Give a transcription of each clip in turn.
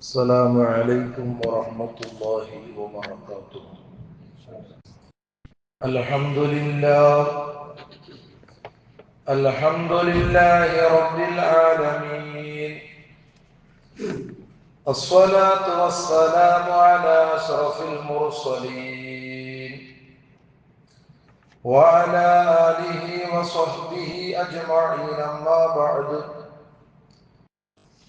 السلام عليكم ورحمة الله وبركاته. الحمد لله الحمد لله رب العالمين. الصلاة والسلام على أشرف المرسلين. وعلى آله وصحبه أجمعين أما بعد.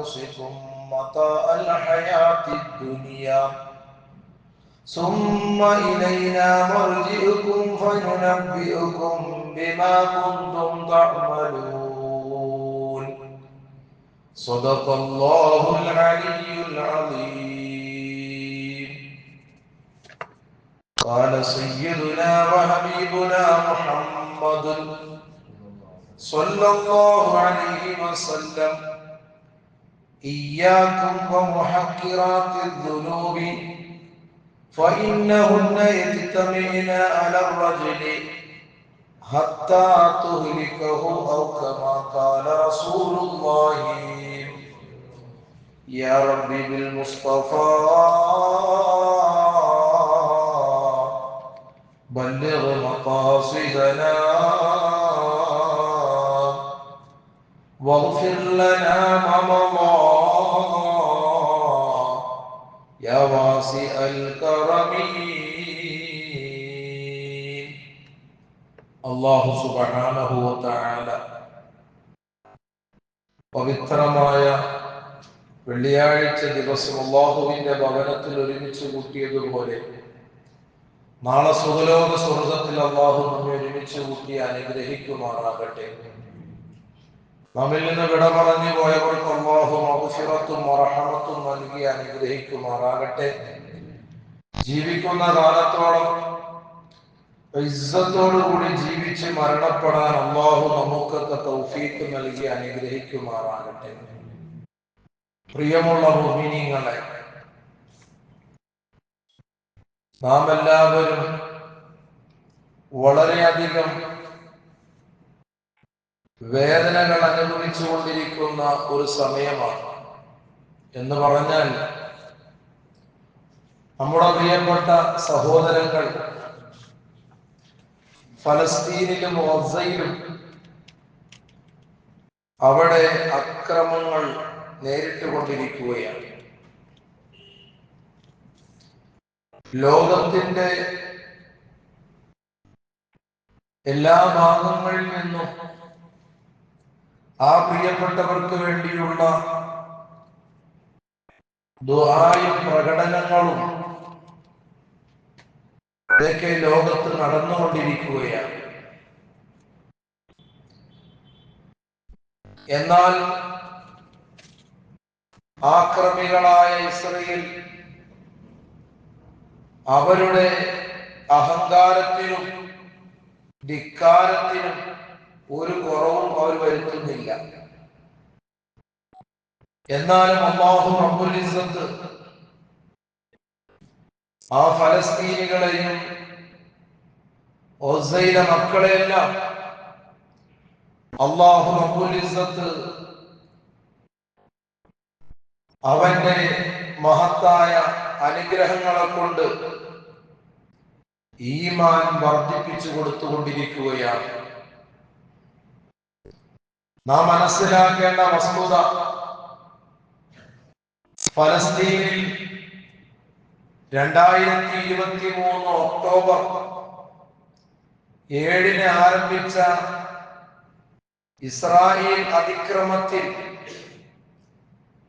أنفسكم متاع الحياة الدنيا. ثم إلينا مرجئكم فننبئكم بما كنتم تعملون. صدق الله العلي العظيم. قال سيدنا وحبيبنا محمد صلى الله عليه وسلم. إياكم ومحقرات الذنوب فإنهن يجتمعن على الرجل حتى تهلكه أو كما قال رسول الله. يا ربي بالمصطفى بلغ مقاصدنا واغفر لنا ما مضى. واسع الكرم അള്ളാഹു സുബാനഹുല പവിത്രമായ വെള്ളിയാഴ്ച ദിവസം അള്ളാഹുവിന്റെ ഭവനത്തിൽ ഒരുമിച്ച് കൂട്ടിയതുപോലെ നാളെ സുഖലോക സ്വർഗത്തിൽ അള്ളാഹു നമ്മെ ഒരുമിച്ച് കൂട്ടി അനുഗ്രഹിക്കുമാറാകട്ടെ നമ്മിൽ നിന്ന് വിട പറഞ്ഞു പോയവർക്ക് അള്ളാഹും അവസരത്തും മറഹമത്തും നൽകി അനുഗ്രഹിക്കുമാറാകട്ടെ. ജീവിക്കുന്ന കാലത്തോളം ഇസ്സത്തോടുകൂടി ജീവിച്ച് മരണപ്പെടാൻ അള്ളാഹു നമുക്കൊക്കെ തൗഫീക്ക് നൽകി അനുഗ്രഹിക്കുമാറാകട്ടെ. പ്രിയമുള്ള ഭൂമിനിങ്ങളെ നാം എല്ലാവരും വളരെയധികം വേദനകൾ അനുഭവിച്ചുകൊണ്ടിരിക്കുന്ന ഒരു സമയമാണ്. എന്ന് പറഞ്ഞാൽ നമ്മുടെ പ്രിയപ്പെട്ട സഹോദരങ്ങൾ ഫലസ്തീനിലും ഓസയിലും അവിടെ അക്രമങ്ങൾ നേരിട്ടുകൊണ്ടിരിക്കുകയാണ്. ലോകത്തിന്റെ എല്ലാ ഭാഗങ്ങളിൽ നിന്നും ആ പ്രിയപ്പെട്ടവർക്ക് വേണ്ടിയുള്ള ദുഹായും പ്രകടനങ്ങളും ഇതൊക്കെ ലോകത്ത് നടന്നുകൊണ്ടിരിക്കുകയാണ്. എന്നാൽ ആക്രമികളായ ഇസ്രയേൽ അവരുടെ അഹങ്കാരത്തിനും ധിക്കാരത്തിനും ഒരു കുറവും അവർ വരുത്തുന്നില്ല. എന്നാലും അള്ളാഹു റബ്ബുൽ ഇസ്സത്ത് ആ ഫലസ്തീനികളെയും ഒസൈലെ മക്കളെയെല്ലാം അള്ളാഹു റബ്ബുൽ ഇസ്സത്ത് അവന്റെ മഹത്തായ അനുഗ്രഹങ്ങളെ കൊണ്ട് ഈമാൻ വർദ്ധിപ്പിച്ചു കൊടുത്തുകൊണ്ടിരിക്കുകയാണ്. നാം മനസ്സിലാക്കേണ്ട വസ്തുത ഫലസ്തീനിൽ രണ്ടായിരത്തി ഇരുപത്തി മൂന്ന് ഒക്ടോബർ ഏഴിന് ആരംഭിച്ച ഇസ്രായേൽ അതിക്രമത്തിൽ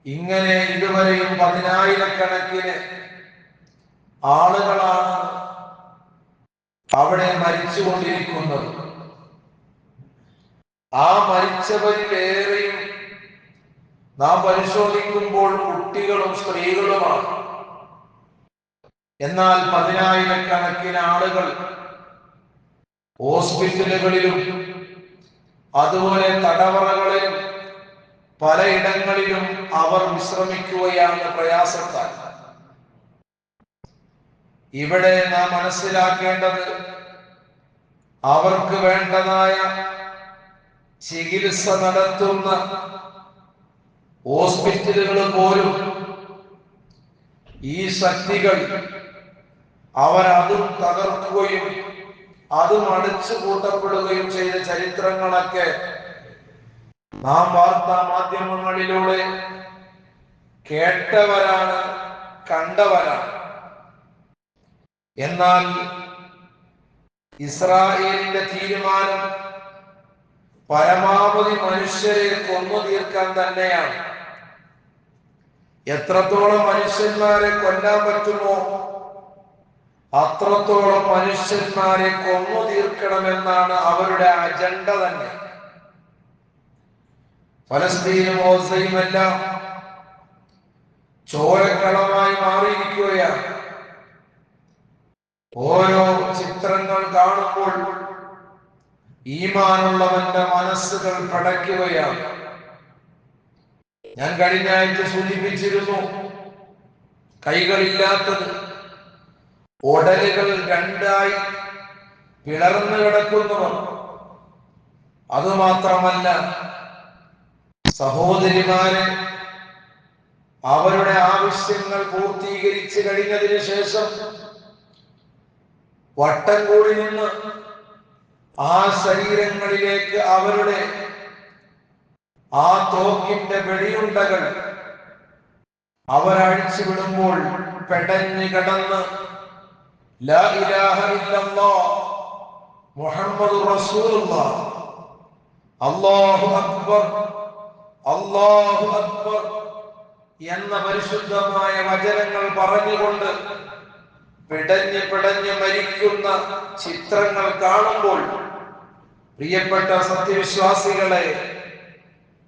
ഇങ്ങനെ ഇതുവരെയും പതിനായിരക്കണക്കിന് ആളുകളാണ് അവിടെ മരിച്ചുകൊണ്ടിരിക്കുന്നത്. ആ മരിച്ചവരിലേറെയും നാം പരിശോധിക്കുമ്പോൾ കുട്ടികളും സ്ത്രീകളുമാണ്. എന്നാൽ പതിനായിരക്കണക്കിന് ആളുകൾ ഹോസ്പിറ്റലുകളിലും അതുപോലെ തടവറകളിലും പലയിടങ്ങളിലും അവർ വിശ്രമിക്കുകയാണ് പ്രയാസത്താൽ. ഇവിടെ നാം മനസ്സിലാക്കേണ്ടത് അവർക്ക് വേണ്ടതായ ചികിത്സ നടത്തുന്ന ഹോസ്പിറ്റലുകൾ പോലും ഈ ശക്തികൾ അവരതും തകർക്കുകയും അതും അടിച്ചു കൂട്ടപ്പെടുകയും ചെയ്ത ചരിത്രങ്ങളൊക്കെ നാം വാർത്താ മാധ്യമങ്ങളിലൂടെ കേട്ടവരാണ് കണ്ടവരാണ്. എന്നാൽ ഇസ്രായേലിന്റെ തീരുമാനം പരമാവധി മനുഷ്യരെ കൊന്നു തീർക്കാൻ തന്നെയാണ്. എത്രത്തോളം മനുഷ്യന്മാരെ കൊല്ലാൻ പറ്റുമോ അത്രത്തോളം മനുഷ്യന്മാരെ കൊന്നു തീർക്കണമെന്നാണ് അവരുടെ അജണ്ട തന്നെ. ഫലസ്തീനും ഓസയും എല്ലാം ചോരക്കളമായി മാറിയിരിക്കുകയാണ്. ഓരോ ചിത്രങ്ങൾ കാണുമ്പോൾ ഈമാനുള്ളവന്റെ മനസ്സുകൾ പടയ്ക്കുകയാണ്. ഞാൻ കഴിഞ്ഞ ആഴ്ച സൂചിപ്പിച്ചിരുന്നു കൈകളില്ലാത്തത്. ഉടലുകൾ രണ്ടായി പിളർന്നു കിടക്കുന്നവർ. അതുമാത്രമല്ല സഹോദരിമാരെ അവരുടെ ആവശ്യങ്ങൾ പൂർത്തീകരിച്ചു കഴിഞ്ഞതിന് ശേഷം വട്ടം കൂടി നിന്ന് ആ ശരീരങ്ങളിലേക്ക് അവരുടെ ആ തോക്കിന്റെ വെടിയുണ്ടകൾ അവരഴിച്ചു വിടുമ്പോൾ പെടഞ്ഞു കിടന്ന് മുഹമ്മദ് അള്ളാഹു അക്ബർ അല്ലാഹു അക്ബർ എന്ന പരിശുദ്ധമായ വചനങ്ങൾ പറഞ്ഞുകൊണ്ട് പിടഞ്ഞ് പിടഞ്ഞ് മരിക്കുന്ന ചിത്രങ്ങൾ കാണുമ്പോൾ പ്രിയപ്പെട്ട സത്യവിശ്വാസികളെ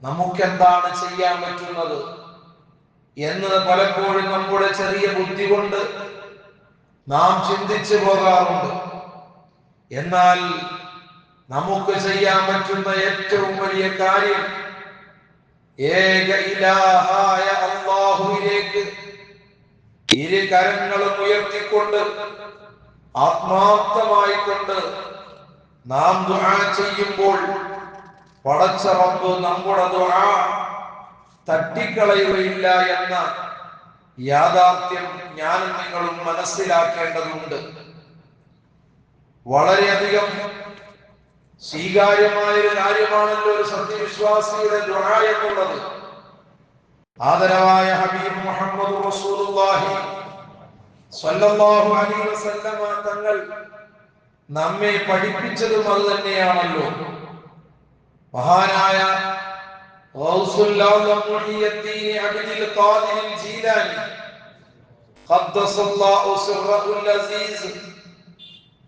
നമുക്കെന്താണ് ചെയ്യാൻ പറ്റുന്നത്? എന്ന് പലപ്പോഴും നമ്മുടെ ചെറിയ ബുദ്ധി കൊണ്ട് നാം ചിന്തിച്ചു പോകാറുണ്ട്. എന്നാൽ നമുക്ക് ചെയ്യാൻ പറ്റുന്ന ഏറ്റവും വലിയ കാര്യം ഏക ഇലാഹായ അള്ളാഹുവിലേക്ക് ഇരു കരങ്ങളും ഉയർത്തിക്കൊണ്ട് ആത്മാർത്ഥമായി കൊണ്ട് നാം ദുആ ചെയ്യുമ്പോൾ പടച്ച നമ്മുടെ ദുആ തട്ടിക്കളയുകയില്ല എന്ന യാഥാർത്ഥ്യം ഞാനും നിങ്ങളും മനസ്സിലാക്കേണ്ടതുണ്ട്. വളരെയധികം സ്വീകാര്യമായ ഒരു കാര്യമാണല്ലോ ഒരു സത്യവിശ്വാസിയുടെ ദുആ എന്നുള്ളത്. ആദരവായ ഹബീബ് മുഹമ്മദ് റസൂലുള്ളാഹി സ്വല്ലല്ലാഹു അലൈഹി വസല്ലമ തങ്ങൾ നമ്മെ പഠിപ്പിച്ചതും അത് തന്നെയാണല്ലോ. മഹാനായ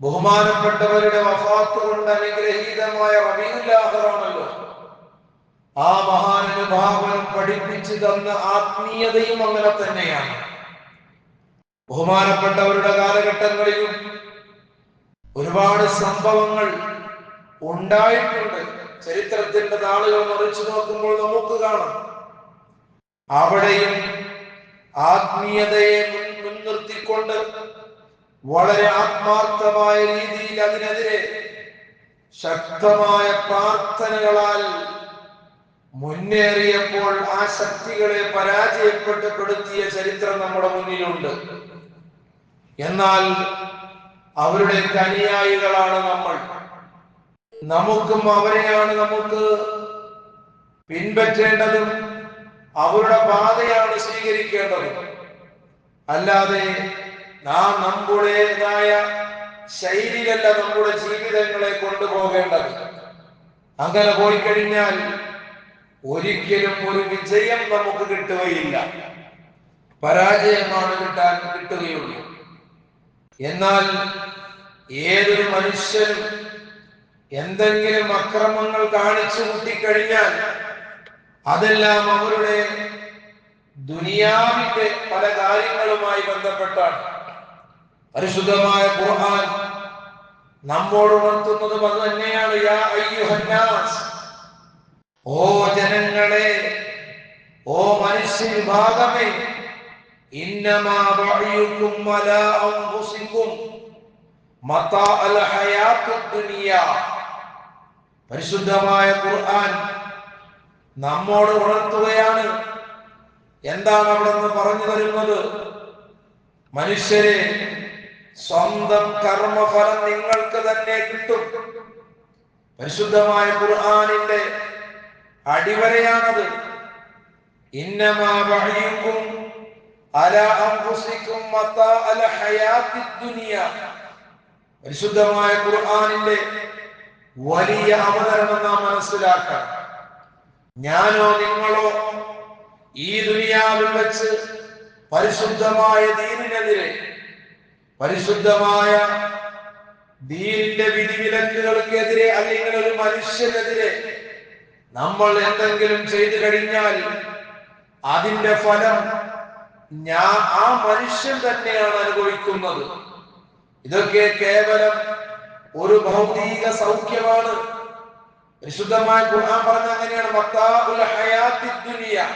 ബഹുമാനപ്പെട്ടവരുടെ വഫാത്ത് കൊണ്ട് അനുഗ്രഹീതമായ റബീഉൽ ആ മഹാനുഭാവൻ പഠിപ്പിച്ചു തന്ന ആത്മീയതയും അങ്ങനെ തന്നെയാണ്. ബഹുമാനപ്പെട്ടവരുടെ കാലഘട്ടങ്ങളിലും ഒരുപാട് സംഭവങ്ങൾ ഉണ്ടായിട്ടുണ്ട്. ചരിത്രത്തിന്റെ താളുകൾ മറിച്ചു നോക്കുമ്പോൾ നമുക്ക് കാണാം. അവിടെയും ആത്മീയതയെ മുൻ- മുൻനിർത്തിക്കൊണ്ട് വളരെ ആത്മാർത്ഥമായ രീതിയിൽ അതിനെതിരെ ശക്തമായ പ്രാർത്ഥനകളാൽ മുന്നേറിയപ്പോൾ ആ ശക്തികളെ പരാജയപ്പെട്ടപ്പെടുത്തിയ ചരിത്രം നമ്മുടെ മുന്നിലുണ്ട്. എന്നാൽ അവരുടെ അനുയായികളാണ് നമ്മൾ. നമുക്കും അവരെയാണ് നമുക്ക് പിൻപറ്റേണ്ടതും അവരുടെ പാതയാണ് സ്വീകരിക്കേണ്ടതും. അല്ലാതെ നാം നമ്മുടേതായ ശൈലിയല്ല നമ്മുടെ ജീവിതങ്ങളെ കൊണ്ടുപോകേണ്ടത്. അങ്ങനെ പോയി കഴിഞ്ഞാൽ ഒരിക്കലും ഒരു വിജയം നമുക്ക് കിട്ടുകയില്ല. പരാജയമാണ് കിട്ടാൻ കിട്ടുകയുള്ളൂ. എന്നാൽ ഏതൊരു മനുഷ്യനും എന്തെങ്കിലും അക്രമങ്ങൾ കാണിച്ചു കൂട്ടിക്കഴിഞ്ഞാൽ അതെല്ലാം അവരുടെ ദുനിയാവിന്റെ പല കാര്യങ്ങളുമായി ബന്ധപ്പെട്ടാണ്. പരിശുദ്ധമായ ഖുർആൻ നമ്മോട് ഉണർത്തുന്നതും അത് തന്നെയാണ്. യാ അയ്യുഹന്നാസ്. ഓ ജനങ്ങളെ ഓ മനുഷ്യ വിഭാഗമേ പരിശുദ്ധമായ ഖുർആൻ നമ്മോട് ഉണർത്തുകയാണ്. എന്താണ് അവിടെ നിന്ന് പറഞ്ഞു തരുന്നത്? മനുഷ്യരെ സ്വന്തം കർമ്മഫലം നിങ്ങൾക്ക് തന്നെ കിട്ടും. പരിശുദ്ധമായ ഖുർആനിന്റെ അടിവരയാണത്. ഇന്നമാ വഹയുക്കും അല അൻഫുസിക്കും മതാ അൽ ഹയാത്തിദ് ദുനിയ. പരിശുദ്ധമായ ഖുർആാനിന്റെ വലിയ അവതരണം നാം മനസ്സിലാക്കാം ഞാനോ നിങ്ങളോ ഈ ദുനിയാവിൽ വെച്ച് പരിശുദ്ധമായ ദീനിനെതിരെ പരിശുദ്ധമായ ദീനിന്റെ വിധിവിലക്കുകൾക്കെതിരെ അല്ലെങ്കിൽ ഒരു മനുഷ്യനെതിരെ നമ്മൾ എന്തെങ്കിലും ചെയ്തു കഴിഞ്ഞാൽ അതിന്റെ ഫലം ഞാൻ ആ മനുഷ്യൻ തന്നെയാണ് അനുഭവിക്കുന്നത്. ഇതൊക്കെ കേവലം ഒരു ഭൗതിക സൗഖ്യമാണ്. വിശുദ്ധമായ ഖുർആൻ പറഞ്ഞ അങ്ങനെയാണ്. മത്താഉൽ ദുനിയ.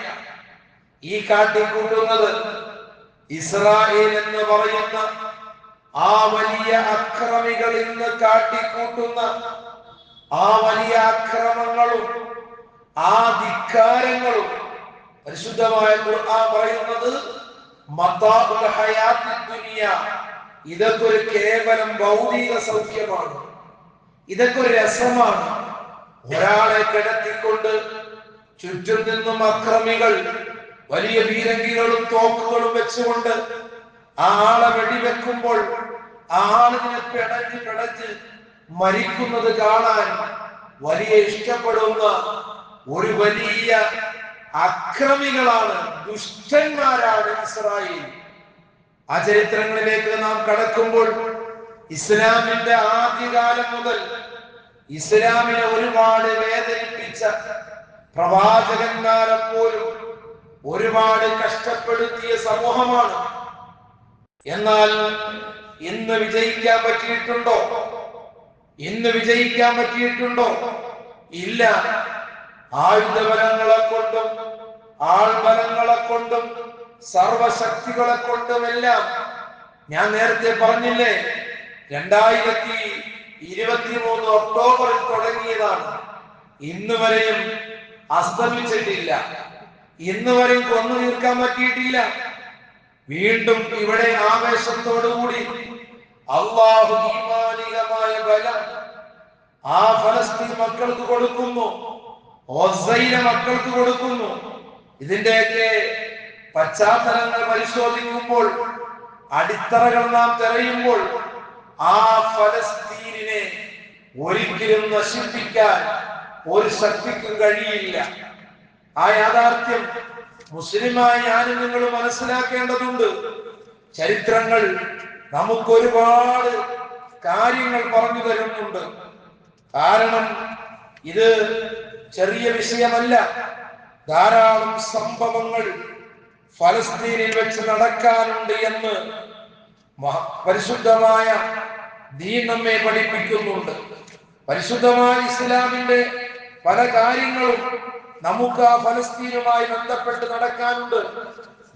ഈ കാട്ടിക്കൂട്ടുന്നത് ഇസ്രായേൽ എന്ന് പറയുന്ന ആ വലിയ അക്രമികൾ ഇന്ന് കാട്ടിക്കൂട്ടുന്ന ആ വലിയ അക്രമങ്ങളും ആ ധിക്കാരങ്ങളും പരിശുദ്ധമായ ഖുർആൻ പറയുന്നത് ഇതൊക്കെ ഒരു കേവലം ഭൗതിക സൗഖ്യമാണ്. ഇതൊക്കെ ഒരു രസമാണ്. ഒരാളെ കിടത്തിക്കൊണ്ട് ചുറ്റും നിന്നും അക്രമികൾ വലിയ വീരങ്കികളും തോക്കുകളും വെച്ചുകൊണ്ട് ആ ആളെ വെടിവെക്കുമ്പോൾ ആ ആളിനെ പിടഞ്ഞ് പിടഞ്ഞ് മരിക്കുന്നത് കാണാൻ വലിയ ഇഷ്ടപ്പെടുന്ന ഒരു വലിയ അക്രമികളാണ് ദുഷ്ടന്മാരാണ് ഇസ്രായേൽ. ആ ചരിത്രങ്ങളിലേക്ക് നാം കടക്കുമ്പോൾ ഇസ്ലാമിന്റെ ആദ്യകാലം മുതൽ ഇസ്ലാമിനെ ഒരുപാട് വേദനിപ്പിച്ച പ്രവാചകന്മാരെ പോലും ഒരുപാട് കഷ്ടപ്പെടുത്തിയ സമൂഹമാണ്. എന്നാൽ ഇന്ന് വിജയിക്കാൻ പറ്റിയിട്ടുണ്ടോ? ഇന്ന് വിജയിക്കാൻ പറ്റിയിട്ടുണ്ടോ? ഇല്ല. ആയുധബലങ്ങളെ കൊണ്ടും ആൾബലങ്ങളെ കൊണ്ടും സർവശക്തികളെ കൊണ്ടുമെല്ലാം ഞാൻ നേരത്തെ പറഞ്ഞില്ലേ രണ്ടായിരത്തി ഇരുപത്തി മൂന്ന് ഒക്ടോബറിൽ തുടങ്ങിയതാണ്. ഇന്ന് വരെയും അസ്തമിച്ചിട്ടില്ല. ഇന്ന് വരെയും കൊന്നു തീർക്കാൻ പറ്റിയിട്ടില്ല. വീണ്ടും ഇവിടെ ആവേശത്തോടുകൂടി അള്ളാഹു ബലം ആ ഫലസ്തീൻ മക്കൾക്ക് കൊടുക്കുന്നു. ഓസൈന മക്കൾക്ക് കൊടുക്കുന്നു. ഇതിന്റെയൊക്കെ പശ്ചാത്തലങ്ങൾ പരിശോധിക്കുമ്പോൾ അടിത്തറകൾ നാം തെരയുമ്പോൾ ആ ഫലസ്തീനിനെ ഒരിക്കലും നശിപ്പിക്കാൻ ഒരു ശക്തിക്കും കഴിയില്ല. ആ യാഥാർത്ഥ്യം മുസ്ലിമായ ഞാനും നിങ്ങൾ മനസ്സിലാക്കേണ്ടതുണ്ട്. ചരിത്രങ്ങൾ നമുക്ക് ഒരുപാട് കാര്യങ്ങൾ പറഞ്ഞു തരുന്നുണ്ട്. കാരണം ഇത് ചെറിയ വിഷയമല്ല. ധാരാളം സംഭവങ്ങൾ ഫലസ്തീനിൽ വെച്ച് നടക്കാനുണ്ട് എന്ന് പരിശുദ്ധമായ ദീൻ നമ്മെ പഠിപ്പിക്കുന്നുണ്ട്. പരിശുദ്ധമായ ഇസ്ലാമിന്റെ പല കാര്യങ്ങളും നമുക്ക് ആ ഫലസ്തീനുമായി ബന്ധപ്പെട്ട് നടക്കാനുണ്ട്.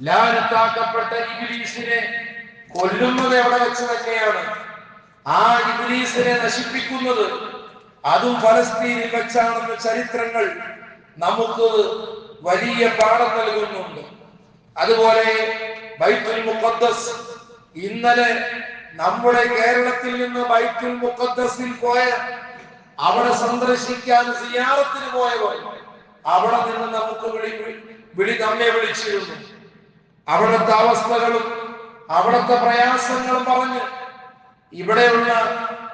ലാനത്താക്കപ്പെട്ട ഇബിലീസിനെ കൊല്ലുന്നത് എവിടെ വെച്ച് തന്നെയാണ്? ആ ഇബിലീസിനെ നശിപ്പിക്കുന്നത് അതും ഫലസ്തീനിൽ വെച്ചാണെന്ന ചരിത്രങ്ങൾ നമുക്ക് വലിയ പാഠം നൽകുന്നുണ്ട്. അതുപോലെ ബൈത്തുൽ മുഖദ്ദസ് ഇന്നലെ നമ്മുടെ കേരളത്തിൽ നിന്ന് ബൈത്തുൽ മുഖദ്ദസിൽ പോയ അവിടെ സന്ദർശിക്കാൻ സിയാറത്തിന് പോയവർ അവിടെ നിന്ന് നമുക്ക് വിളി വിളി നമ്മെ വിളിച്ചിരുന്നു. അവിടുത്തെ അവസ്ഥകളും അവിടുത്തെ പ്രയാസങ്ങളും പറഞ്ഞ് ഇവിടെയുള്ള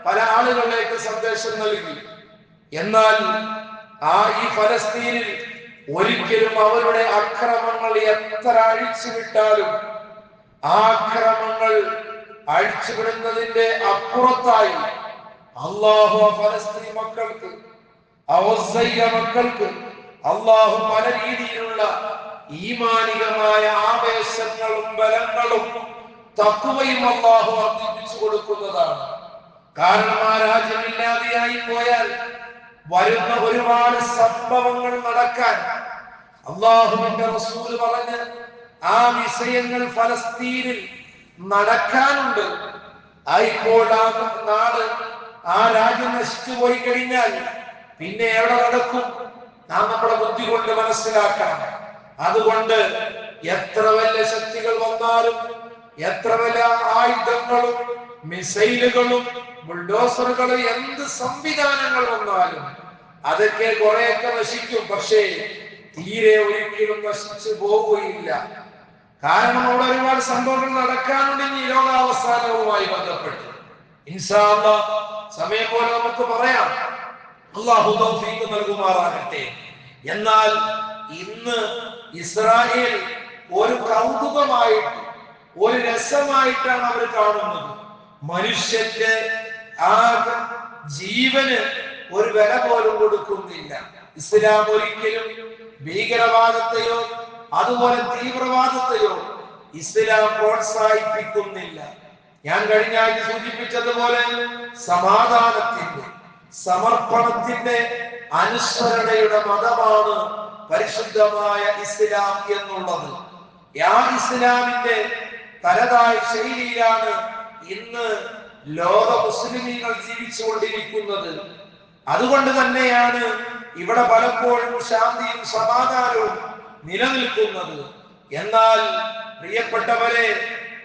പല ആളുകളിലേക്ക് സന്ദേശം നൽകി. എന്നാൽ ആ ഈ ഫലസ്തീനിൽ ഒരിക്കലും അവരുടെ അക്രമങ്ങൾ എത്ര അഴിച്ചുവിട്ടാലും ആ അക്രമങ്ങൾ അഴിച്ചുവിടുന്നതിന്റെ അപ്പുറത്തായി അള്ളാഹു ഫലസ്തീൻ മക്കൾക്ക് മക്കൾക്ക് അള്ളാഹു പല രീതിയിലുള്ള ഈമാനികമായ ആവേശങ്ങളും ബലങ്ങളും തത്വയും അള്ളാഹു വർദ്ധിപ്പിച്ചു കൊടുക്കുന്നതാണ്. കാരണം ആ രാജ്യമില്ലാതെയായി പോയാൽ വരുന്ന ഒരുപാട് സംഭവങ്ങൾ നടക്കാൻ അള്ളാഹുവിന്റെ റസൂൽ പറഞ്ഞ് ആ വിഷയങ്ങൾ ഫലസ്തീനിൽ നടക്കാനുണ്ട്. ഇപ്പോൾ നാട് ആ രാജ്യം നശിച്ചു പോയി കഴിഞ്ഞാൽ പിന്നെ എവിടെ നടക്കും? നാം നമ്മുടെ ബുദ്ധി കൊണ്ട് മനസ്സിലാക്കണം. അതുകൊണ്ട് എത്ര വലിയ ശക്തികൾ വന്നാലും എത്ര വലിയ ആയുധങ്ങളും മിസൈലുകളും ബുൾഡോസറുകളും എന്ത് സംവിധാനങ്ങൾ വന്നാലും അതൊക്കെ കുറെയൊക്കെ നശിക്കും. പക്ഷേ തീരെ ഒരിക്കലും നശിച്ചു പോവുകയില്ല. കാരണം അവിടെ ഒരുപാട് സംഭവങ്ങൾ നടക്കാനുണ്ട്. ഈ ലോകാവസാനവുമായി ബന്ധപ്പെട്ട്. സമയം പോലെ നമുക്ക് പറയാം. അള്ളാഹു തൗഫീഖ് നൽകുമാറാകട്ടെ. എന്നാൽ ഇന്ന് ഇസ്രായേൽ ഒരു കൗതുകമായിട്ട് ഒരു രസമായിട്ടാണ് അവർ കാണുന്നത്. മനുഷ്യന്റെ ആ ജീവന് ഒരു വില പോലും കൊടുക്കുന്നില്ല. ഇസ്ലാം ഒരിക്കലും ഭീകരവാദത്തെയോ അതുപോലെ തീവ്രവാദത്തെയോ ഇസ്ലാം പ്രോത്സാഹിപ്പിക്കുന്നില്ല. ഞാൻ കഴിഞ്ഞ ആഴ്ച സൂചിപ്പിച്ചതുപോലെ സമാധാനത്തിന്റെ സമർപ്പണത്തിന്റെ അനുസ്മരണയുടെ മതമാണ് പരിശുദ്ധമായ ഇസ്ലാം എന്നുള്ളത്. ആ ഇസ്ലാമിന്റെ തനതായ ശൈലിയിലാണ് ഇന്ന് ലോക മുസ്ലിമീങ്ങൾ ജീവിച്ചുകൊണ്ടിരിക്കുന്നത്. അതുകൊണ്ട് തന്നെയാണ് ഇവിടെ പലപ്പോഴും ശാന്തിയും സമാധാനവും നിലനിൽക്കുന്നത്. എന്നാൽ പ്രിയപ്പെട്ടവരെ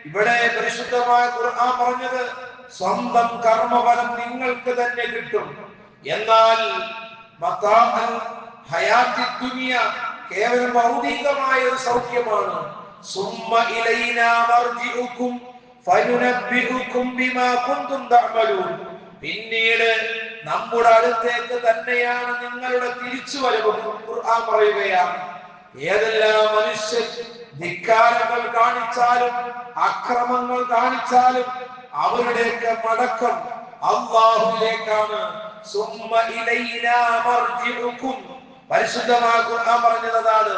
ഇവിടെ പരിശുദ്ധമായ ഖുർആൻ പറഞ്ഞത് സ്വന്തം കർമ്മഫലം നിങ്ങൾക്ക് തന്നെ കിട്ടും. എന്നാൽ ദുനിയ കേവലം ഭൗതികമായ ഒരു സൗഖ്യമാണ്. സുമ്മ ഇലൈനാ മർജിഉക്കും പിന്നീട് നമ്മുടെ അടുത്തേക്ക് തന്നെയാണ് നിങ്ങളുടെ തിരിച്ചു വരവും ഖുർആൻ പറയുകയാണ്. ഏതെല്ലാം മനുഷ്യൻ ധിക്കാരങ്ങൾ കാണിച്ചാലും അക്രമങ്ങൾ കാണിച്ചാലും അവരുടെയൊക്കെ മടക്കം അള്ളാഹുലേക്കാണ് ഖുർആൻ പറഞ്ഞതാണ്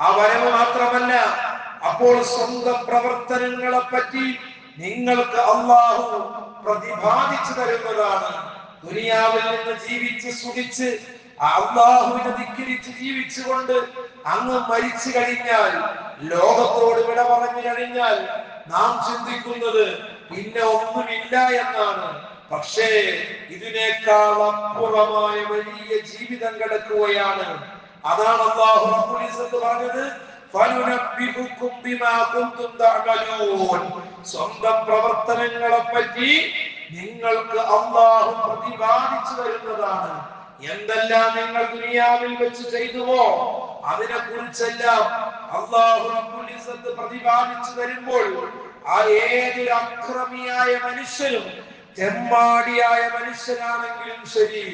ആ വരവ് മാത്രമല്ല അപ്പോൾ സ്വന്തം പ്രവർത്തനങ്ങളെ പറ്റി നിങ്ങൾക്ക് അള്ളാഹു പ്രതിപാദിച്ചു തരുന്നതാണ്. ദുനിയാവിൽ നിന്ന് ജീവിച്ച് സുഖിച്ച് അള്ളാഹുവിനെ ധിക്കരിച്ച് ജീവിച്ചുകൊണ്ട് അങ്ങ് മരിച്ചു കഴിഞ്ഞാൽ ലോകത്തോട് വിട പറഞ്ഞു കഴിഞ്ഞാൽ നാം ചിന്തിക്കുന്നത് പിന്നെ ഒന്നുമില്ല എന്നാണ്. പക്ഷേ ഇതിനേക്കാൾ അപ്പുറമായ വലിയ ജീവിതം കിടക്കുകയാണ് അതാണ് അള്ളാഹു പറഞ്ഞത് സ്വന്തം പ്രവർത്തനങ്ങളെ പറ്റി നിങ്ങൾക്ക് അള്ളാഹു പ്രതിപാദിച്ചു തരുന്നതാണ്. എന്തെല്ലാം നിങ്ങൾ ദുനിയാവിൽ വെച്ച് ചെയ്തുവോ അതിനെ കുറിച്ചെല്ലാം അള്ളാഹു പ്രതിപാദിച്ചു തരുമ്പോൾ ആ ഏതൊരു അക്രമിയായ മനുഷ്യനും തെമ്മാടിയായ മനുഷ്യനാണെങ്കിലും ശരി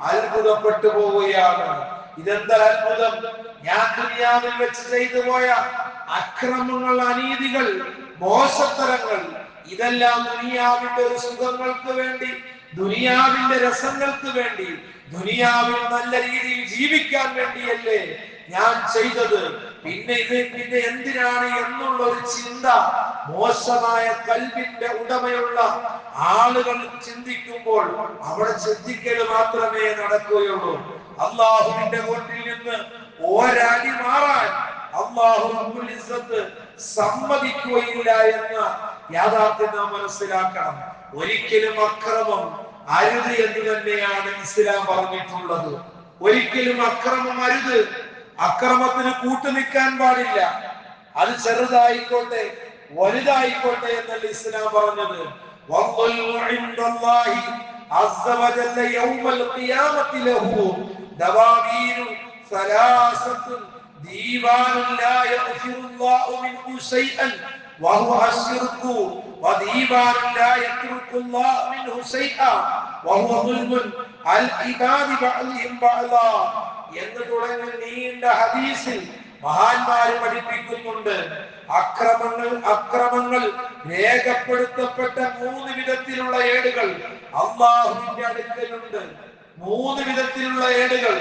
അത്ഭുതപ്പെട്ടു പോവുകയാണ്. ഇതെന്താ അത്ഭുതം? ഞാൻ ദുനിയാവിൽ വെച്ച് ചെയ്തു പോയ അക്രമങ്ങൾ അനീതികൾ മോശത്തരങ്ങൾ ഇതെല്ലാം ദുനിയാവിന്റെ ഒരു സുഖങ്ങൾക്ക് വേണ്ടി ദുനിയാവിന്റെ രസങ്ങൾക്ക് വേണ്ടി ദുനിയാവിൽ നല്ല രീതിയിൽ ജീവിക്കാൻ വേണ്ടിയല്ലേ ഞാൻ ചെയ്തത്. പിന്നെ ഇത് പിന്നെ എന്തിനാണ് എന്നുള്ള ഒരു ചിന്ത മോശമായ കൽവിന്റെ ഉടമയുള്ള ആളുകൾ ചിന്തിക്കുമ്പോൾ അവിടെ ചിന്തിക്കൽ മാത്രമേ നടക്കുകയുള്ളൂ. അള്ളാഹുവിന്റെ കോട്ടിൽ നിന്ന് ഒരാടി മാറാൻ അള്ളാഹു സമ്മതിക്കുകയില്ല എന്ന യാഥാർത്ഥ്യം നാം മനസ്സിലാക്കണം. ഒരിക്കലും അക്രമം അരുത് എന്ന് തന്നെയാണ് ഇസ്ലാം പറഞ്ഞിട്ടുള്ളത്. ഒരിക്കലും അക്രമം അരുത്. അക്രമത്തിന് കൂട്ടുനിൽക്കാൻ പാടില്ല. അത് ചെറുതായിക്കോട്ടെ വലുതായിക്കോട്ടെ എന്നല്ല ഇസ്ലാം പറഞ്ഞത്. വദ്ദുൽമു ഇൻദല്ലാഹി അസ്സ വജല്ല യൗമൽ ഖിയാമത്തി ലഹു ദവാബീനു സലാസത്തുൻ ദീവാനുൻ ലാ യഗ്ഫിറുല്ലാഹു മിൻഹു ശൈഅൻ وهو الشرك وديوان لا يترك الله منه شيئا وهو ظلم العباد بعضهم بعضا എന്ന് തുടങ്ങി നീണ്ട ഹദീസിൽ മഹാന്മാര് പഠിപ്പിക്കുന്നുണ്ട് അക്രമങ്ങൾ അക്രമങ്ങൾ രേഖപ്പെടുത്തപ്പെട്ട മൂന്ന് വിധത്തിലുള്ള ഏടുകൾ അള്ളാഹുവിന്റെ അടുക്കലുണ്ട് മൂന്ന് വിധത്തിലുള്ള ഏടുകൾ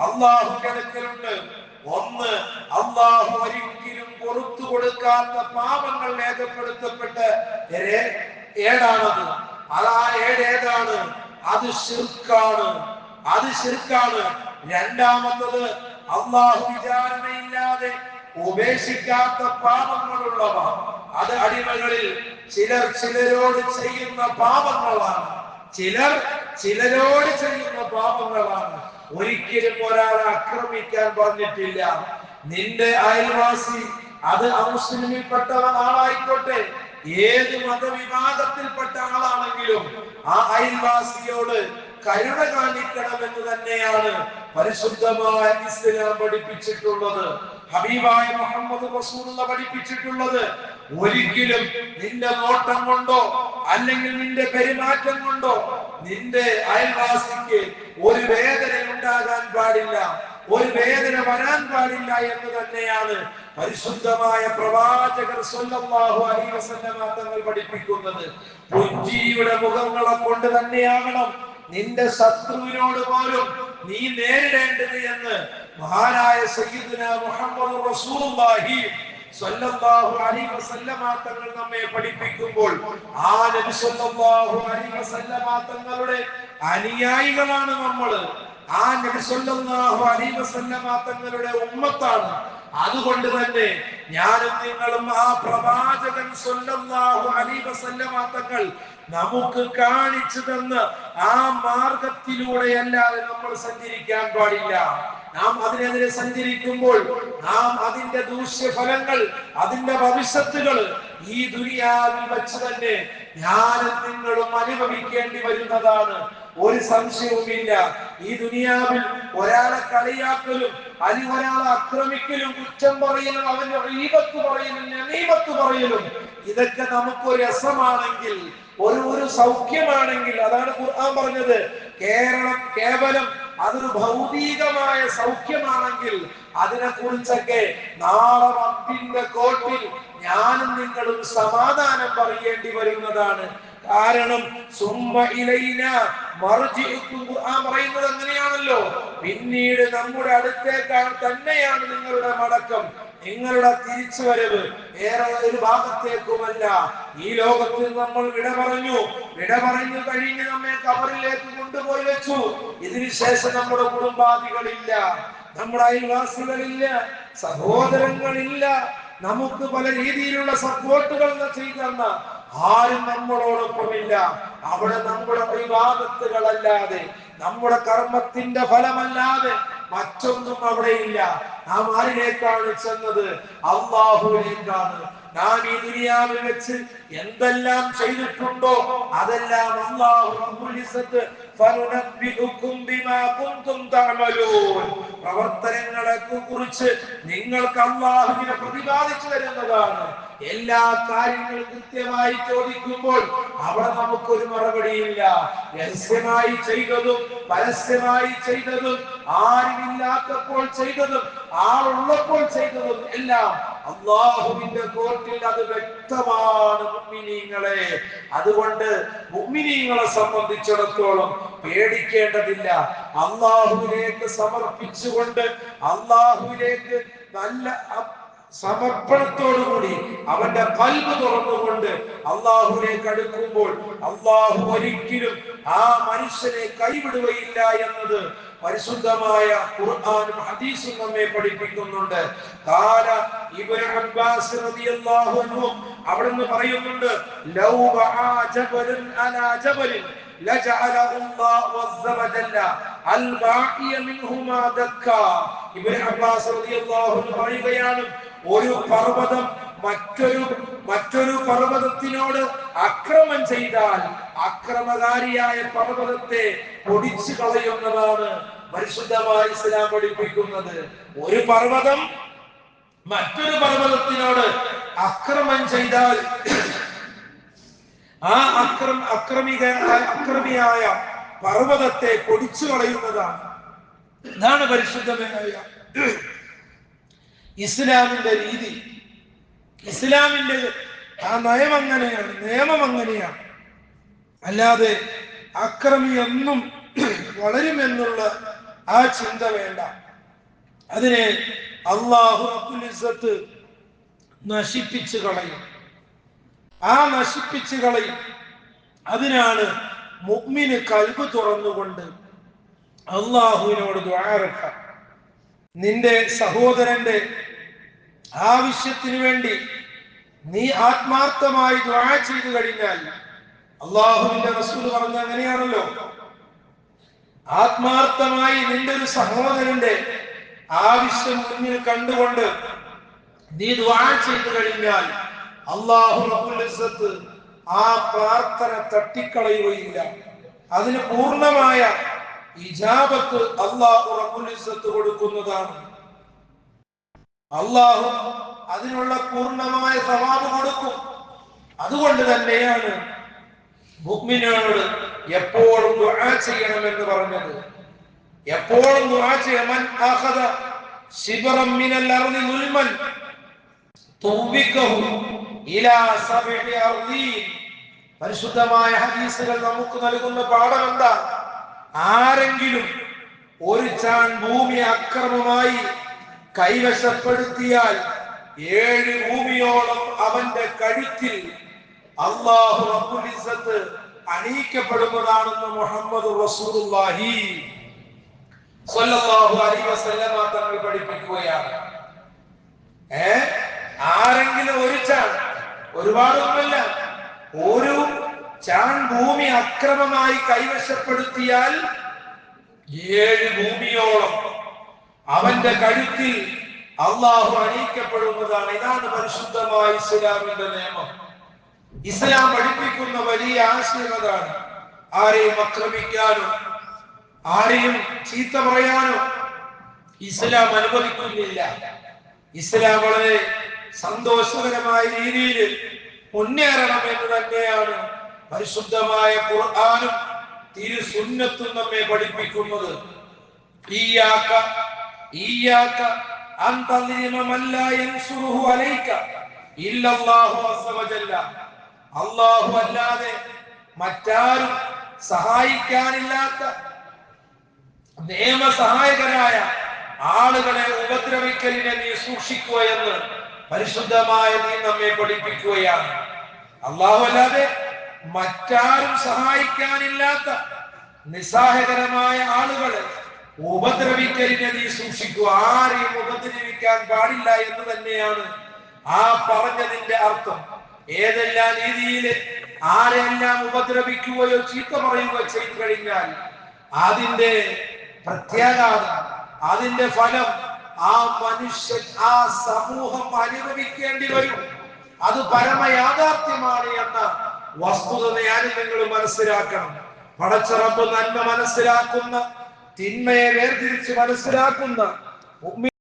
അള്ളാഹു കിടക്കലുണ്ട് ഒന്ന് അള്ളാഹു ഒരിക്കലും പുറത്തു കൊടുക്കാത്ത പാപങ്ങൾ രേഖപ്പെടുത്തപ്പെട്ട ഏടാണത്. അത് ആ ഏട് ഏതാണ്? അത് ശിർക്കാണ്. അത് ശിർക്കാണ്. രണ്ടാമത്തത് അള്ളാഹു വിചാരണയില്ലാതെ ഉപേക്ഷിക്കാത്ത പാപങ്ങളുള്ളവ. അത് അടിമകളിൽ ചിലർ ചിലരോട് ചെയ്യുന്ന പാപങ്ങളാണ്. ചിലർ ചിലരോട് ചെയ്യുന്ന പാപങ്ങളാണ്. ഒരിക്കലും ഒരാളെ ആക്രമിക്കാൻ പറഞ്ഞിട്ടില്ല. നിന്റെ അയൽവാസി അത് അമുസ്ലിമിൽപ്പെട്ട ആളായിക്കോട്ടെ. ഏത് മതവിഭാഗത്തിൽപ്പെട്ട ആളാണെങ്കിലും ആ അയൽവാസിയോട് കരുണ കാണിക്കണമെന്ന് തന്നെയാണ് പരിശുദ്ധമായ ഇസ്ലാം പഠിപ്പിച്ചിട്ടുള്ളത്. ഹബീബായ മുഹമ്മദ് റസൂലുള്ള പഠിപ്പിച്ചിട്ടുള്ളത്. ഒരിക്കലും നിന്റെ നോട്ടം കൊണ്ടോ അല്ലെങ്കിൽ നിന്റെ പെരുമാറ്റം കൊണ്ടോ നിന്റെ അയൽവാസിക്ക് ഒരു വേദന ഉണ്ടാകാൻ പാടില്ല ഒരു വേദന വരാൻ പാടില്ല എന്ന് തന്നെയാണ് പരിശുദ്ധമായ പ്രവാചകർ സ്വല്ലല്ലാഹു അലൈഹി വസല്ലമ തങ്ങൾ പഠിപ്പിക്കുന്നത്. പുഞ്ചിയുടെ മുഖങ്ങളെ കൊണ്ട് തന്നെയാകണം നിന്റെ ശത്രുവിനോട് പോലും നീ നേരിടേണ്ടത് എന്ന് മഹാനായ സയ്യിദുന മുഹമ്മദ് റസൂലുള്ളാഹി സ്വല്ലല്ലാഹു അലൈഹി വസല്ലമ തങ്ങൾ നമ്മെ പഠിപ്പിക്കുമ്പോൾ ആ നബി സല്ലല്ലാഹു അലൈഹി വസല്ലമ തങ്ങളുടെ അനുയായികളാണ് നമ്മൾ. ആ നബി സല്ലല്ലാഹു അലൈഹി വസല്ലമ തങ്ങളുടെ ഉമ്മത്താണ്. അതുകൊണ്ട് തന്നെ ഞാനും നിങ്ങളും ആ പ്രവാചകൻ സ്വല്ലല്ലാഹു അലൈഹി വസല്ലമ തങ്ങൾ നമുക്ക് കാണിച്ചു തന്ന ആ മാർഗത്തിലൂടെയല്ലാതെ നമ്മൾ സഞ്ചരിക്കാൻ പാടില്ല. നാം അതിനെതിരെ സഞ്ചരിക്കുമ്പോൾ നാം അതിന്റെ ദൂഷ്യഫലങ്ങൾ അതിന്റെ ഭവിഷ്യത്തുകൾ ഈ ദുനിയാവിൽ വെച്ച് തന്നെ ഞാനും നിങ്ങളും അനുഭവിക്കേണ്ടി വരുന്നതാണ്. ഒരു സംശയവുമില്ല. ഈ ദുനിയാവിൽ ഒരാളെ കളിയാക്കലും അനി ഒരാളെ ആക്രമിക്കലും കുറ്റം പറയലും അവന്റെ ഈപത്ത് പറയലും നമീപത്ത് പറയലും ഇതൊക്കെ നമുക്കൊരു രസമാണെങ്കിൽ ഒരു ഒരു സൗഖ്യമാണെങ്കിൽ അതാണ് ഖുർആൻ പറഞ്ഞത്. കേരളം കേവലം അതൊരു ഭൗതികമായ സൗഖ്യമാണെങ്കിൽ അതിനെ കുറിച്ചൊക്കെ നാളെ കോട്ടിൽ ഞാനും നിങ്ങളും സമാധാനം പറയേണ്ടി വരുന്നതാണ്. കാരണം സുമ്മ മർജിഉക്കും ഖുർആൻ പറയുന്നത് അങ്ങനെയാണല്ലോ. പിന്നീട് നമ്മുടെ അടുത്തേക്കാണ് തന്നെയാണ് നിങ്ങളുടെ മടക്കം. നിങ്ങളുടെ തിരിച്ചുവരവ് ഏറെ ഒരു ഭാഗത്തേക്കുമല്ല. ഈ ലോകത്തിൽ നമ്മൾ വിട പറഞ്ഞു വിട പറഞ്ഞു കഴിഞ്ഞ് നമ്മെ കബറിലേക്ക് കൊണ്ടുപോയി വെച്ചു. ഇതിനുശേഷം നമ്മുടെ കുടുംബാദികളില്ല. നമ്മുടെ അയൽവാസികളില്ല. സഹോദരങ്ങളില്ല. നമുക്ക് പല രീതിയിലുള്ള സപ്പോർട്ടുകൾ ചെയ്തെന്ന ആരും നമ്മളോടൊപ്പമില്ല. അവിടെ നമ്മുടെ വിവാദത്തുകളല്ലാതെ നമ്മുടെ കർമ്മത്തിന്റെ ഫലമല്ലാതെ മറ്റൊന്നും അവിടെയില്ല. നാം ആരിലേക്കാണ് ചെന്നത്? അള്ളാഹുലേക്കാണ് നാം ഈ ദുനിയാവിൽ വെച്ച് എന്തെല്ലാം ചെയ്തിട്ടുണ്ടോ അതെല്ലാം അള്ളാഹു പ്രവർത്തനങ്ങളെ കുറിച്ച് നിങ്ങൾക്ക് അള്ളാഹുവിനെ പ്രതിപാദിച്ചു തരുന്നതാണ്. എല്ലാ കാര്യങ്ങളും കൃത്യമായി ചോദിക്കുമ്പോൾ അവിടെ നമുക്കൊരു മറുപടിയില്ല. രഹസ്യമായി ചെയ്തതും പരസ്യമായി ചെയ്തതും ആരുമില്ലാത്തപ്പോൾ ചെയ്തതും ആളുള്ളപ്പോൾ ചെയ്തതും എല്ലാം അള്ളാഹുവിന്റെ കോർട്ടിൽ അത് വ്യക്തമാണ് മുമ്മിനീങ്ങളെ അതുകൊണ്ട് മുമ്മിനീങ്ങളെ സംബന്ധിച്ചിടത്തോളം പേടിക്കേണ്ടതില്ല. അള്ളാഹുവിലേക്ക് സമർപ്പിച്ചുകൊണ്ട് അള്ളാഹുവിലേക്ക് നല്ല സമർപ്പണത്തോടുകൂടി അവന്റെ കൽബ് തുറന്നുകൊണ്ട് അള്ളാഹുവിലേക്ക് അടുക്കുമ്പോൾ അള്ളാഹു ഒരിക്കലും ആ മനുഷ്യനെ കൈവിടുകയില്ല എന്നത് പരിശുദ്ധമായ ഖുർആനും ഹദീസും നമ്മെ പഠിപ്പിക്കുന്നുണ്ട് കാല ഇബ്നു അബ്ബാസ് റളിയല്ലാഹു അൻഹു അവിടുന്ന് പറയുന്നുണ്ട് ലൗ വആ ജബലുൻ അലാ ജബലിൻ لجعله الله عز وجل الباقي منهما دكا ഇബ്നു അബ്ബാസ് റളിയല്ലാഹു അൻഹു പറയുകയാണ് ഒരു പർവതം മറ്റൊരു മറ്റൊരു പർവതത്തിനോട് അക്രമം ചെയ്താൽ അക്രമകാരിയായ പർവതത്തെ പൊടിച്ചു കളയുന്നതാണ് പരിശുദ്ധമായ ഇസ്ലാം പഠിപ്പിക്കുന്നത്. ഒരു പർവതം മറ്റൊരു പർവതത്തിനോട് അക്രമം ചെയ്താൽ ആ അക്രമ അക്രമിക അക്രമിയായ പർവതത്തെ പൊടിച്ചു കളയുന്നതാണ്. ഇതാണ് പരിശുദ്ധമായ ഇസ്ലാമിന്റെ രീതി. ഇസ്ലാമിന്റെ ആ നയം അങ്ങനെയാണ് നിയമം അങ്ങനെയാണ്. അല്ലാതെ അക്രമി എന്നും വളരുമെന്നുള്ള ആ ചിന്ത വേണ്ട. അതിനെ അള്ളാഹു അബ്ദുലിസത്ത് നശിപ്പിച്ചു കളയും. ആ നശിപ്പിച്ചു കളയും. അതിനാണ് മുഗ്മിന് കൽബ് തുറന്നുകൊണ്ട് അള്ളാഹുവിനോട് ദ്വാരക്ക നിന്റെ സഹോദരന്റെ ആവശ്യത്തിന് വേണ്ടി നീ ആത്മാർത്ഥമായി ദ്വാ ചെയ്തു കഴിഞ്ഞാൽ അള്ളാഹുവിന്റെ റസൂൽ പറഞ്ഞ അങ്ങനെയാണല്ലോ. ആത്മാർത്ഥമായി നിന്റെ ഒരു സഹോദരന്റെ ആവശ്യം മുന്നിൽ കണ്ടുകൊണ്ട് നീ ദ്വാ ചെയ്തു കഴിഞ്ഞാൽ അള്ളാഹു ആ പ്രാർത്ഥന തട്ടിക്കളയുകയില്ല. അതിന് പൂർണമായ ഇജാബത്ത് അള്ളാഹു കൊടുക്കുന്നതാണ്. അള്ളാഹു അതിനുള്ള പൂർണമായ സവാബ് കൊടുക്കും. അതുകൊണ്ട് തന്നെയാണ് മുഗ്മിനോട് എപ്പോഴും ദുആ ചെയ്യണമെന്ന് പറഞ്ഞത്. എപ്പോഴും ദുആ ചെയ്യണം. ആഖദ ശിബറം മിനൽ അർദി മുൽമൻ തുവ്വിക്കഹു ഇലാ സബഇ അർദി പരിശുദ്ധമായ ഹദീസുകൾ നമുക്ക് നൽകുന്ന പാഠം എന്താ ആരെങ്കിലും ഒരു ചാൻ ഭൂമി അക്രമമായി കൈവശപ്പെടുത്തിയാൽ ഏഴ് ഭൂമിയോളം അവന്റെ കഴുത്തിൽ അള്ളാഹു ഇസ്സത്ത് അണിയിക്കപ്പെടുന്നതാണെന്ന് മുഹമ്മദ് റസൂലുള്ളാഹി സ്വല്ലല്ലാഹു അലൈഹി വസല്ലമ തങ്ങൾ പഠിപ്പിക്കുകയാണ്. ഏ? ആരെങ്കിലും ഒരു ചാൺ ഒരുപാടൊന്നുമല്ല ഒരു ചാൺ ഭൂമി അക്രമമായി കൈവശപ്പെടുത്തിയാൽ ഏഴ് ഭൂമിയോളം അവന്റെ കഴുത്തിൽ അള്ളാഹു അണിയിക്കപ്പെടുന്നതാണ്. ഇതാണ് പരിശുദ്ധമായ ഇസ്ലാമിന്റെ നിയമം. ഇസ്ലാം പഠിപ്പിക്കുന്ന വലിയ ആശയം അതാണ്. ആരെയും ആക്രമിക്കാനോ ആരെയും ചീത്ത പറയാനോ ഇസ്ലാം അനുവദിക്കുന്നില്ല. ഇസ്ലാം വളരെ സന്തോഷകരമായ രീതിയിൽ മുന്നേറണം എന്ന് തന്നെയാണ് പരിശുദ്ധമായ ഖുർആാനും തിരുസുന്നത്തും നമ്മെ പഠിപ്പിക്കുന്നത്. ഇയ്യാക്ക أن تظلم من لا ينصره عليك അലൈക ഇല്ലല്ലാഹു عز وجل അല്ലാഹു അല്ലാതെ മറ്റാരും സഹായിക്കാനില്ലാത്ത നിയമസഹായകരായ ആളുകളെ ഉപദ്രവിക്കലിനെ നീ സൂക്ഷിക്കുക എന്ന് പരിശുദ്ധമായ നീ നമ്മെ പഠിപ്പിക്കുകയാണ്. അള്ളാഹു അല്ലാതെ മറ്റാരും സഹായിക്കാനില്ലാത്ത നിസ്സാഹകരമായ ആളുകളെ ഉപദ്രവിക്കലിനെ നീ സൂക്ഷിക്കുക. ആരെയും ഉപദ്രവിക്കാൻ പാടില്ല എന്ന് തന്നെയാണ് ആ പറഞ്ഞതിന്റെ അർത്ഥം. ഏതെല്ലാം രീതിയിൽ ആരെല്ലാം ഉപദ്രവിക്കുകയോ ചീത്ത പറയുകയോ ചെയ്തു കഴിഞ്ഞാൽ അതിന്റെ പ്രത്യാഘാതം അതിന്റെ ഫലം ആ മനുഷ്യൻ ആ സമൂഹം അനുഭവിക്കേണ്ടി വരും. അത് പരമ യാഥാർത്ഥ്യമാണ് എന്ന വസ്തുത ഞാനും നിങ്ങൾ മനസ്സിലാക്കണം. പടച്ചറമ്പ് നന്മ മനസ്സിലാക്കുന്ന തിന്മയെ വേർതിരിച്ച് മനസ്സിലാക്കുന്ന